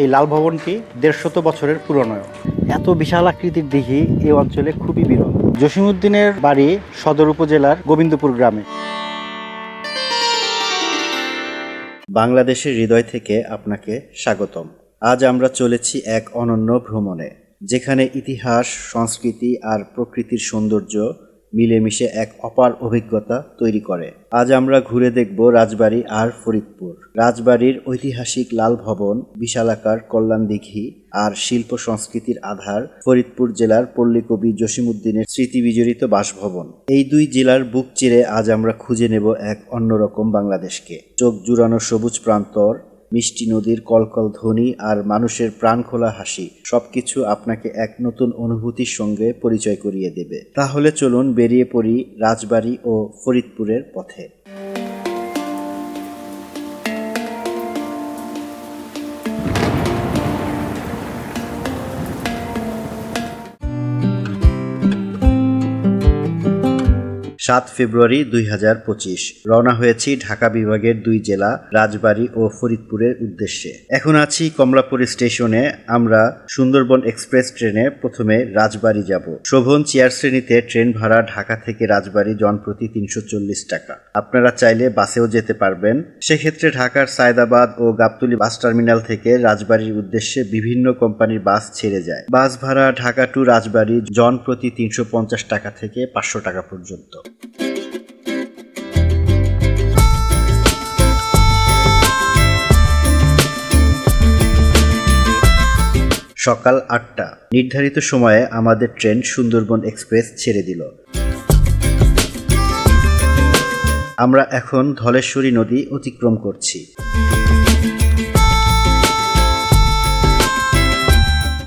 এই লাল ভবনটি দেড়শত বছরের পুরনো। এত বিশাল আকৃতির দিঘি এই অঞ্চলে খুবই বিরল। জসিমউদ্দিনের বাড়ি সদর উপজেলার গোবিন্দপুর গ্রামে। বাংলাদেশের হৃদয় থেকে আপনাকে স্বাগতম। আজ আমরা চলেছি এক অনন্য ভ্রমণে, যেখানে ইতিহাস, সংস্কৃতি আর প্রকৃতির সৌন্দর্য মিলেমিশে এক অপার অভিজ্ঞতা তৈরি করে। আজ আমরা ঘুরে দেখব রাজবাড়ি আর ফরিদপুর। রাজবাড়ির ঐতিহাসিক লাল ভবন, বিশালাকার কল্যাণ দিঘি আর শিল্প সংস্কৃতির আধার ফরিদপুর জেলার পল্লীকবি জসিমউদ্দিনের স্মৃতি বিজড়িত বাসভবন। এই দুই জেলার বুক চিরে আজ আমরা খুঁজে নেব এক অন্যরকম বাংলাদেশকে। চোখ জুড়ানো সবুজ প্রান্তর মিষ্টি নদীর কলকল ধ্বনি আর মানুষের প্রাণখোলা হাসি, সবকিছু আপনাকে এক নতুন অনুভূতির সঙ্গে পরিচয় করিয়ে দেবে। তাহলে চলুন বেরিয়ে পড়ি রাজবাড়ি ও ফরিদপুরের পথে। সাত ফেব্রুয়ারি দুই হাজার পঁচিশ। রওনা হয়েছি ঢাকা বিভাগের দুই জেলা, রাজবাড়ী ও ফরিদপুরের উদ্দেশ্যে। এখন আছি কমলাপুর স্টেশনে। আমরা সুন্দরবন এক্সপ্রেস ট্রেনে প্রথমে রাজবাড়ি যাব। শোভন চেয়ার শ্রেণীতে ট্রেন ভাড়া ঢাকা থেকে রাজবাড়ী জনপ্রতি তিনশো চল্লিশ টাকা। আপনারা চাইলে বাসেও যেতে পারবেন। সেক্ষেত্রে ঢাকার সায়দাবাদ ও গাবতলী বাস টার্মিনাল থেকে রাজবাড়ির উদ্দেশ্যে বিভিন্ন কোম্পানির বাস ছেড়ে যায়। বাস ভাড়া ঢাকা টু রাজবাড়ি জন প্রতি তিনশো পঞ্চাশ টাকা থেকে পাঁচশো টাকা পর্যন্ত। সকাল আটটা। নির্ধারিত সময়ে আমাদের ট্রেন সুন্দরবন এক্সপ্রেস ছেড়ে দিল। আমরা এখন ধলেশ্বরী নদী অতিক্রম করছি।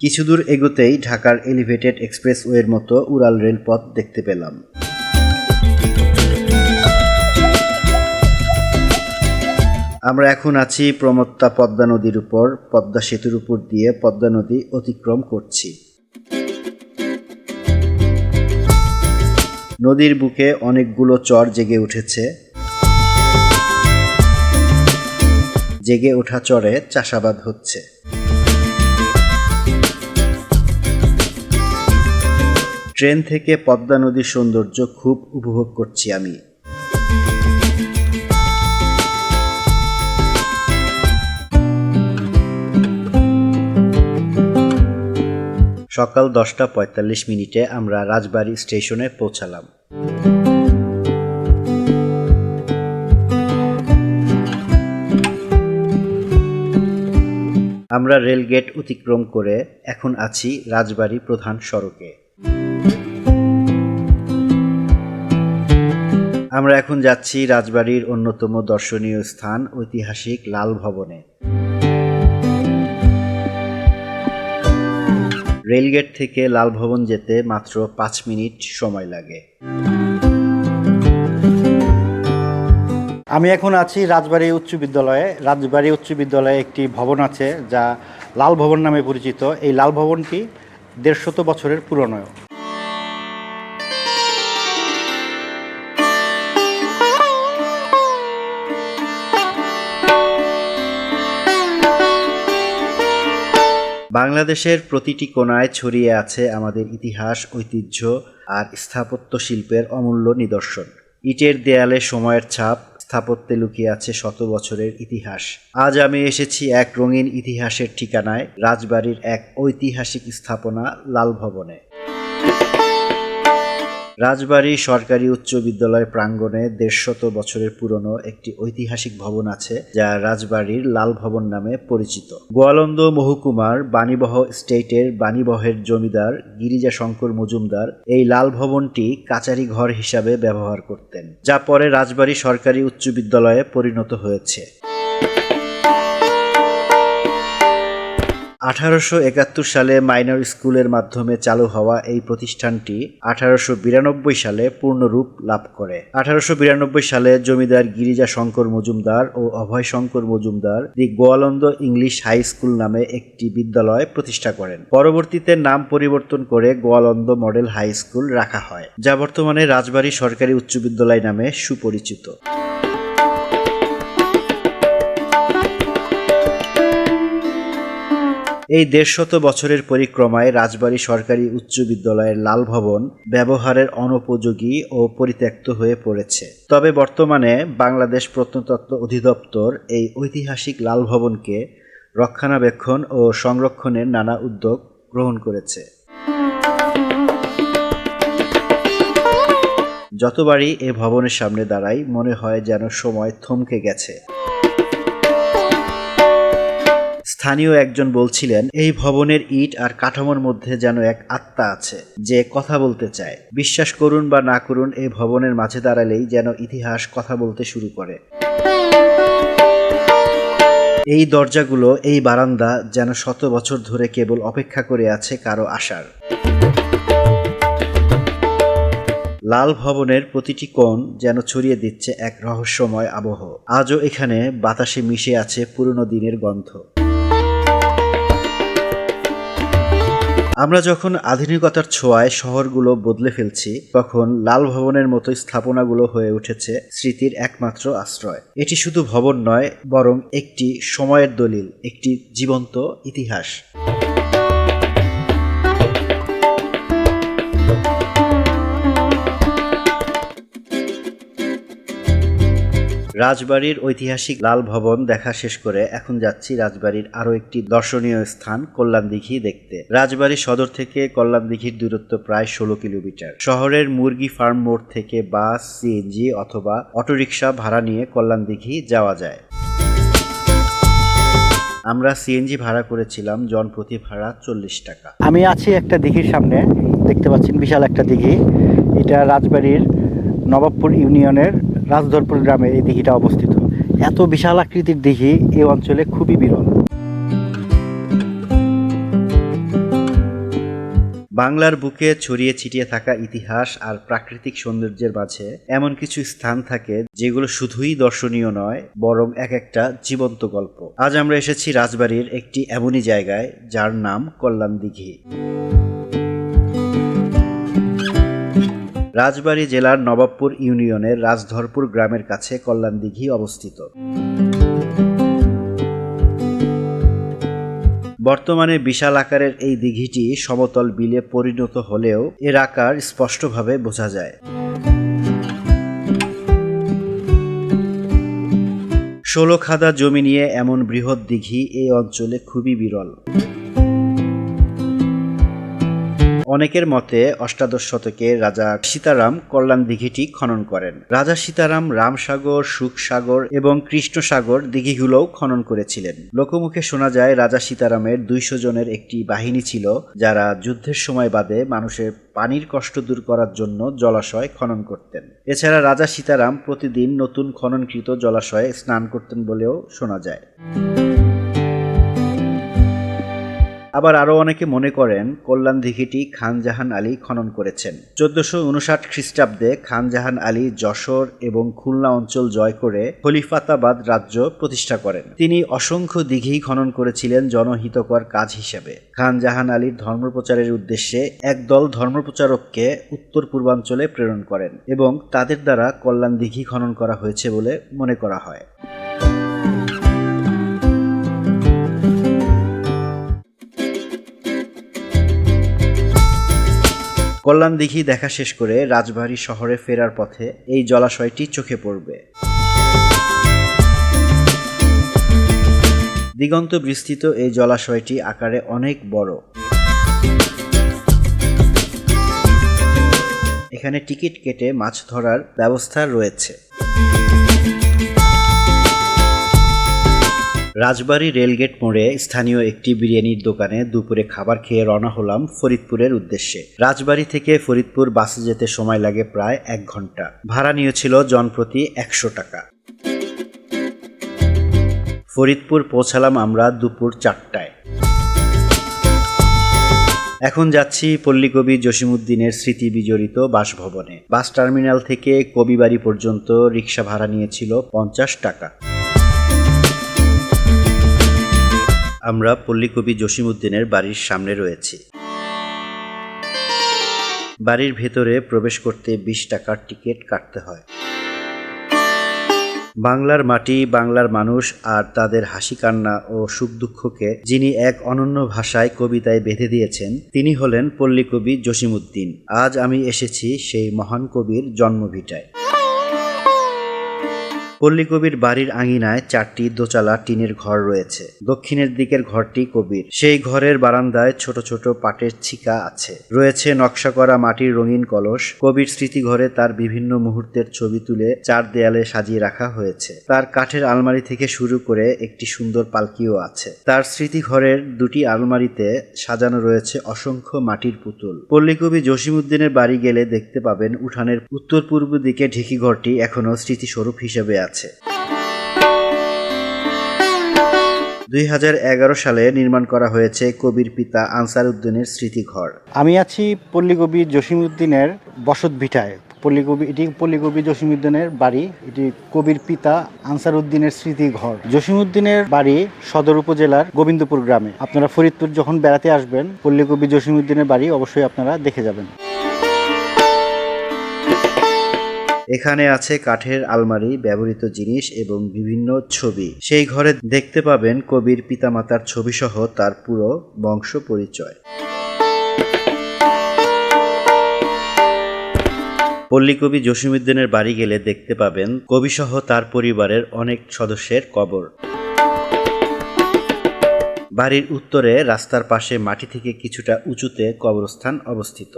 কিছু দূর এগোতেই ঢাকার এলিভেটেড এক্সপ্রেসওয়ের মতো উড়াল রেলপথ দেখতে পেলাম। আমরা এখন আছি প্রমত্তা পদ্মা নদীর উপর, পদ্মা সেতুর উপর দিয়ে পদ্মা নদী অতিক্রম করছি। নদীর বুকে অনেকগুলো চর জেগে উঠেছে। জেগে ওঠা চরে চাষাবাদ হচ্ছে। ট্রেন থেকে পদ্মা নদীর সৌন্দর্য খুব উপভোগ করছি আমি। সকাল দশটা পঁয়তাল্লিশ মিনিটে আমরা রাজবাড়ি স্টেশনে পৌঁছালাম। আমরা রেলগেট অতিক্রম করে এখন আছি রাজবাড়ি প্রধান সড়কে। আমরা এখন যাচ্ছি রাজবাড়ির অন্যতম দর্শনীয় স্থান ঐতিহাসিক লাল ভবনে। রেলগেট থেকে লালভবন যেতে মাত্র পাঁচ মিনিট সময় লাগে। আমি এখন আছি রাজবাড়ী উচ্চ বিদ্যালয়ে। রাজবাড়ী উচ্চ বিদ্যালয়ে একটি ভবন আছে যা লাল ভবন নামে পরিচিত। এই লাল ভবনটি দেড়শত বছরের পুরনো। বাংলাদেশের প্রতিটি কোনায় ছড়িয়ে আছে আমাদের ইতিহাস, ঐতিহ্য আর স্থাপত্য শিল্পের অমূল্য নিদর্শন। ইটের দেয়ালে সময়ের ছাপ, স্থাপত্যে লুকিয়ে আছে শত বছরের ইতিহাস। আজ আমি এসেছি এক রঙিন ইতিহাসের ঠিকানায়, রাজবাড়ির এক ঐতিহাসিক স্থাপনা লাল ভবনে রাজবাড়ী সরকারি উচ্চ বিদ্যালয় প্রাঙ্গণে দেড়শত বছরের পুরনো একটি ঐতিহাসিক ভবন আছে, যা রাজবাড়ির লাল ভবন নামে পরিচিত। গোয়ালন্দ মহকুমার বাণীবহ স্টেটের বাণীবহের জমিদার গিরিজা শঙ্কর মজুমদার এই লাল ভবনটি কাচারি ঘর হিসাবে ব্যবহার করতেন, যা পরে রাজবাড়ী সরকারি উচ্চ বিদ্যালয়ে পরিণত হয়েছে। আঠারোশো একাত্তর সালে মাইনর স্কুলের মাধ্যমে চালু হওয়া এই প্রতিষ্ঠানটি আঠারোশো বিরানব্বই সালে পূর্ণরূপ লাভ করে। আঠারোশো বিরানব্বই সালে জমিদার গিরিজা শঙ্কর মজুমদার ও Abhay Shankar Majumdar the Goalundo English High School নামে একটি বিদ্যালয় প্রতিষ্ঠা করেন। পরবর্তীতে নাম পরিবর্তন করে গোয়ালন্দ মডেল হাই স্কুল রাখা হয়, যা বর্তমানে রাজবাড়ী সরকারি উচ্চ বিদ্যালয় নামে সুপরিচিত। এই দেড়শত বছরের পরিক্রমায় রাজবাড়ী সরকারি উচ্চ বিদ্যালয়ের লাল ভবন ব্যবহারের অনুপযোগী ও পরিত্যক্ত হয়ে পড়েছে। তবে বর্তমানে বাংলাদেশ প্রত্নতত্ত্ব অধিদপ্তর এই ঐতিহাসিক লাল ভবনকে রক্ষণাবেক্ষণ ও সংরক্ষণের নানা উদ্যোগ গ্রহণ করেছে। যতবারই এ ভবনের সামনে দাঁড়াই, মনে হয় যেন সময় থমকে গেছে। স্থানীয় একজন বলছিলেন, এই ভবনের ইট আর কাঠামোর মধ্যে যেন এক আত্মা আছে, যে কথা বলতে চায়। বিশ্বাস করুন বা না করুন, এই ভবনের মাঝে দাঁড়ালেই যেন ইতিহাস কথা বলতে শুরু করে। এই দরজাগুলো, এই বারান্দা যেন শত বছর ধরে কেবল অপেক্ষা করে আছে কারও আসার লাল ভবনের প্রতিটি কোণ যেন ছড়িয়ে দিচ্ছে এক রহস্যময় আবহ। আজও এখানে বাতাসে মিশে আছে পুরনো দিনের গন্ধ। আমরা যখন আধুনিকতার ছোঁয়ায় শহরগুলো বদলে ফেলছি, তখন লাল ভবনের মতো স্থাপনাগুলো হয়ে উঠেছে স্মৃতির একমাত্র আশ্রয়। এটি শুধু ভবন নয়, বরং একটি সময়ের দলিল, একটি জীবন্ত ইতিহাস। রাজবাড়ির ঐতিহাসিক লাল ভবন দেখা শেষ করে এখন যাচ্ছি রাজবাড়ির আরও একটি দর্শনীয় স্থান কল্যাণ দিঘি দেখতে। রাজবাড়ি সদর থেকে কল্যাণ দিঘির দূরত্ব প্রায় ষোলো কিলোমিটার। শহরের মুরগি ফার্ম মোড় থেকে বাস সিএনজি অথবা অটোরিকশা ভাড়া নিয়ে কল্যাণ দিঘি যাওয়া যায়। আমরা সিএনজি ভাড়া করেছিলাম জনপ্রতি ভাড়া চল্লিশ টাকা। আমি আছি একটা দিঘির সামনে, দেখতে পাচ্ছেন বিশাল একটা দিঘি। এটা রাজবাড়ির নবাবপুর ইউনিয়নের রাজধরপুর গ্রামে এই দিঘিটা অবস্থিত। এত বিশাল আকৃতির দিঘি এই অঞ্চলে খুবই বিরল। বাংলার বুকে ছড়িয়ে ছিটিয়ে থাকা ইতিহাস আর প্রাকৃতিক সৌন্দর্যের মাঝে এমন কিছু স্থান থাকে যেগুলো শুধুই দর্শনীয় নয়, বরং এক একটা জীবন্ত গল্প। আজ আমরা এসেছি রাজবাড়ির একটি এমনই জায়গায় যার নাম কল্যাণ দিঘি। রাজবাড়ী জেলার নবাবপুর ইউনিয়নের রাজধরপুর গ্রামের কাছে কল্যাণ দিঘি অবস্থিত। বর্তমানে বিশাল আকারের এই দিঘিটি সমতল বিলে পরিণত হলেও এর আকার স্পষ্টভাবে বোঝা যায়। ষোলো খাদা জমি নিয়ে এমন বৃহৎ দিঘি এই অঞ্চলে খুবই বিরল। অনেকের মতে অষ্টাদশ শতকে রাজা সীতারাম কল্যাণ দিঘিটি খনন করেন। রাজা সীতারাম রামসাগর, সুখসাগর এবং কৃষ্ণসাগর দিঘিগুলোও খনন করেছিলেন। লোকমুখে শোনা যায়, রাজা সীতারামের দুইশো জনের একটি বাহিনী ছিল, যারা যুদ্ধের সময় বাদে মানুষের পানির কষ্ট দূর করার জন্য জলাশয় খনন করতেন। এছাড়া রাজা সীতারাম প্রতিদিন নতুন খননকৃত জলাশয়ে স্নান করতেন বলেও শোনা যায়। আবার আরও অনেকে মনে করেন কল্যাণ দিঘিটি খান জাহান আলী খনন করেছেন। চোদ্দশো উনষাট খ্রিস্টাব্দে খান জাহান আলী যশোর এবং খুলনা অঞ্চল জয় করে খলিফাতাবাদ রাজ্য প্রতিষ্ঠা করেন। তিনি অসংখ্য দিঘি খনন করেছিলেন জনহিতকর কাজ হিসেবে। খান জাহান আলীর ধর্মপ্রচারের উদ্দেশ্যে একদল ধর্মপ্রচারককে উত্তর পূর্বাঞ্চলে প্রেরণ করেন এবং তাদের দ্বারা কল্যাণ দিঘি খনন করা হয়েছে বলে মনে করা হয়। কল্যাণ দিঘি দেখা শেষ করে রাজবাড়ী শহরে ফেরার পথে এই জলাশয়টি চোখে পড়বে। দিগন্ত বিস্তৃত এই জলাশয়টি আকারে অনেক বড়। এখানে টিকিট কেটে মাছ ধরার ব্যবস্থা রয়েছে। রাজবাড়ী রেলগেট মোড়ে স্থানীয় একটি বিরিয়ানির দোকানে দুপুরে খাবার খেয়ে রওনা হলাম ফরিদপুরের উদ্দেশ্যে। রাজবাড়ী থেকে ফরিদপুর বাসে যেতে সময় লাগে প্রায় এক ঘণ্টা। ভাড়া নিয়েছিল জনপ্রতি একশো টাকা। ফরিদপুর পৌঁছালাম আমরা দুপুর চারটায়। এখন যাচ্ছি পল্লীকবি জসিমুদ্দিনের স্মৃতি বিজড়িত বাসভবনে। বাস টার্মিনাল থেকে কবিবাড়ি পর্যন্ত রিক্সা ভাড়া নিয়েছিল পঞ্চাশ টাকা। আমরা পল্লীকবি জসিমুদ্দিনের বাড়ির সামনে রয়েছি। বাড়ির ভেতরে প্রবেশ করতে বিশ টাকার টিকিট কাটতে হয়। বাংলার মাটি, বাংলার মানুষ আর তাদের হাসি কান্না ও সুখ দুঃখকে যিনি এক অনন্য ভাষায় কবিতায় বেঁধে দিয়েছেন, তিনি হলেন পল্লীকবি জসিমুদ্দিন আজ আমি এসেছি সেই মহান কবির জন্মভিটায়। পল্লীকবির বাড়ির আঙিনায় চারটি দোচালা টিনের ঘর রয়েছে। দক্ষিণের দিকের ঘরটি কবির। সেই ঘরের বারান্দায় ছোট ছোট পাটের ছিকা আছে। রয়েছে নকশা করা মাটির রঙিন কলস। কবির স্মৃতিঘরে তার বিভিন্ন মুহূর্তের ছবি তুলে চার দেয়ালে সাজিয়ে রাখা হয়েছে। তার কাঠের আলমারি থেকে শুরু করে একটি সুন্দর পালকিও আছে। তার স্মৃতিঘরের দুটি আলমারিতে সাজানো রয়েছে অসংখ্য মাটির পুতুল। পল্লীকবি জসিমুদ্দিনের বাড়ি গেলে দেখতে পাবেন উঠানের উত্তর পূর্ব দিকে ঢেকি ঘরটি এখনও স্মৃতিস্বরূপ হিসেবে আছে দুই হাজার এগারো সালে নির্মাণ করা হয়েছে কবির পিতা আনসার উদ্দিনের স্মৃতিঘর। আমি আছি পল্লীকবি জসিমউদ্দিনের বসত ভিটায় পল্লীকবি এটি পল্লীকবি জসিমউদ্দিনের বাড়ি, এটি কবির পিতা আনসার উদ্দিনের স্মৃতি ঘর জসিমউদ্দিনের বাড়ি সদর উপজেলার গোবিন্দপুর গ্রামে। আপনারা ফরিদপুর যখন বেড়াতে আসবেন, পল্লীকবি জসিমউদ্দিনের বাড়ি অবশ্যই আপনারা দেখে যাবেন। এখানে আছে কাঠের আলমারি, ব্যবহৃত জিনিস এবং বিভিন্ন ছবি। সেই ঘরে দেখতে পাবেন কবির পিতামাতার ছবিসহ তার পুরো বংশ পরিচয়। পল্লীকবি জসিমুদ্দিনের বাড়ি গেলে দেখতে পাবেন কবিসহ তার পরিবারের অনেক সদস্যের কবর। বাড়ির উত্তরে রাস্তার পাশে মাটি থেকে কিছুটা উঁচুতে কবরস্থান অবস্থিত।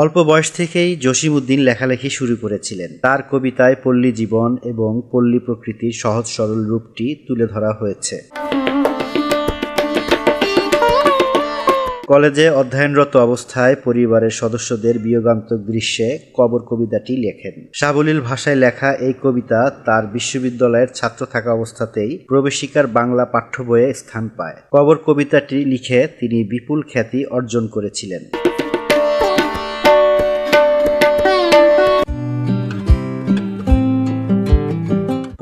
অল্প বয়স থেকেই জসিমউদ্দিন লেখালেখি শুরু করেছিলেন। তার কবিতায় পল্লী জীবন এবং পল্লী প্রকৃতির সহজ সরল রূপটি তুলে ধরা হয়েছে। কলেজে অধ্যয়নরত অবস্থায় পরিবারের সদস্যদের বিয়োগান্তক দৃশ্যে কবর কবিতাটি লেখেন। সাবলীল ভাষায় লেখা এই কবিতা তার বিশ্ববিদ্যালয়ের ছাত্র থাকা অবস্থাতেই প্রবেশিকার বাংলা পাঠ্য বইয়ে স্থান পায়। কবর কবিতাটি লিখে তিনি বিপুল খ্যাতি অর্জন করেছিলেন।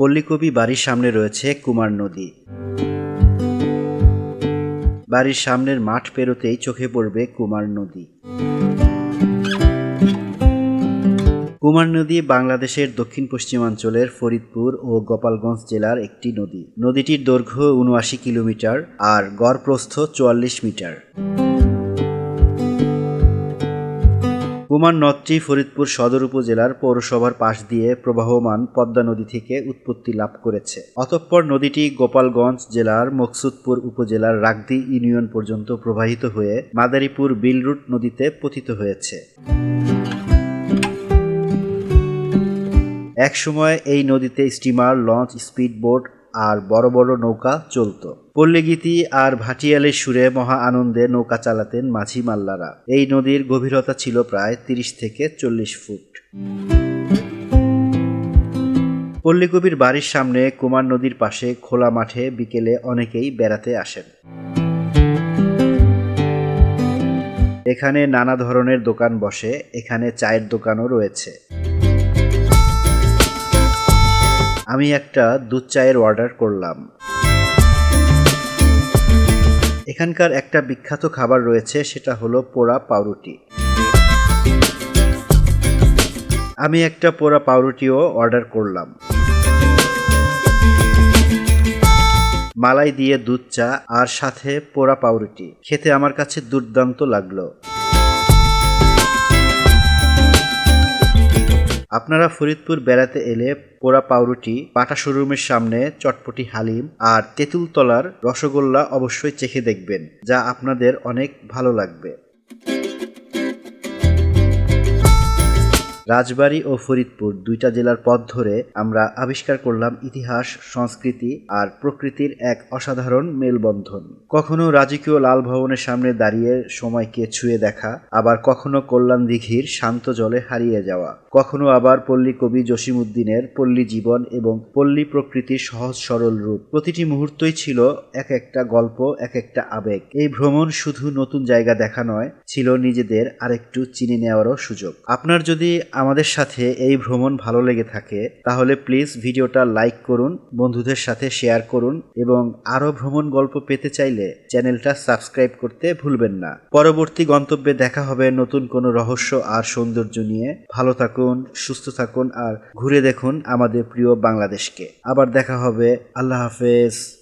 পল্লীকবি বাড়ির সামনে রয়েছে কুমার নদী। বাড়ির সামনের মাঠ পেরোতেই চোখে পড়বে কুমার নদী। কুমার নদী বাংলাদেশের দক্ষিণ পশ্চিমাঞ্চলের ফরিদপুর ও গোপালগঞ্জ জেলার একটি নদী। নদীটির দৈর্ঘ্য উনআশি কিলোমিটার আর গড় প্রস্থ চুয়াল্লিশ মিটার। কুমার নদটি ফরিদপুর সদর উপজেলার পৌরসভার পাশ দিয়ে প্রবাহমান পদ্মা নদী থেকে উৎপত্তি লাভ করেছে। অতঃপর নদীটি গোপালগঞ্জ জেলার মকসুদপুর উপজেলার রাগদি ইউনিয়ন পর্যন্ত প্রবাহিত হয়ে মাদারীপুর বিলরুট নদীতে পতিত হয়েছে। একসময় এই নদীতে স্টিমার, লঞ্চ স্পিড স্পিডবোট আর বড় বড় নৌকা চলত। পল্লীগীতি আর ভাটিয়ালের সুরে মহা আনন্দে নৌকা চালাতেন মাঝি মাল্লারা। এই নদীর গভীরতা ছিল প্রায় তিরিশ থেকে চল্লিশ ফুট। পল্লীকবির বাড়ির সামনে কুমার নদীর পাশে খোলা মাঠে বিকেলে অনেকেই বেড়াতে আসেন। এখানে নানা ধরনের দোকান বসে, এখানে চায়ের দোকানও রয়েছে। আমি একটা দুধ চায়ের অর্ডার করলাম। এখানকার একটা বিখ্যাত খাবার রয়েছে, সেটা হলো পোড়া পাউরুটি। আমি একটা পোড়া পাউরুটিও অর্ডার করলাম। মালাই দিয়ে দুধ চা আর সাথে পোড়া পাউরুটি। খেতে আমার কাছে দুর্দান্ত লাগল। আপনারা ফরিদপুর বেড়াতে এলে পোড়া পাউরুটি, পাটা শোরুমের সামনে চটপটি হালিম আর তেঁতুলতলার রসগোল্লা অবশ্যই চেখে দেখবেন, যা আপনাদের অনেক ভালো লাগবে। রাজবাড়ী ও ফরিদপুর দুইটা জেলার পথ ধরে আমরা আবিষ্কার করলাম ইতিহাস, সংস্কৃতি আর প্রকৃতির এক অসাধারণ মেলবন্ধন। কখনো রাজকীয় লাল ভবনের সামনে দাঁড়িয়ে সময়কে ছুঁয়ে দেখা, আবার কখনো কল্যাণ দিঘির শান্ত জলে হারিয়ে যাওয়া। কখনো আবার পল্লী কবি জসিমউদ্দিনের পল্লী জীবন এবং পল্লী প্রকৃতির সহজ সরল রূপ। প্রতিটি মুহূর্তই ছিল এক একটা গল্প, এক একটা আবেগ। এই ভ্রমণ শুধু নতুন জায়গা দেখা নয়, ছিল নিজেদের আরেকটু চিনে নেওয়ারও সুযোগ। আপনার যদি আমাদের সাথে এই ভ্রমণ ভালো লেগে থাকে, তাহলে প্লিজ ভিডিওটা লাইক করুন, বন্ধুদের সাথে শেয়ার করুন এবং আরও ভ্রমণ গল্প পেতে চাইলে চ্যানেলটা সাবস্ক্রাইব করতে ভুলবেন না। পরবর্তী গন্তব্যে দেখা হবে নতুন কোনো রহস্য আর সৌন্দর্য নিয়ে। ভালো থাকুন, সুস্থ থাকুন আর ঘুরে দেখুন আমাদের প্রিয় বাংলাদেশকে। আবার দেখা হবে, আল্লাহ হাফেজ।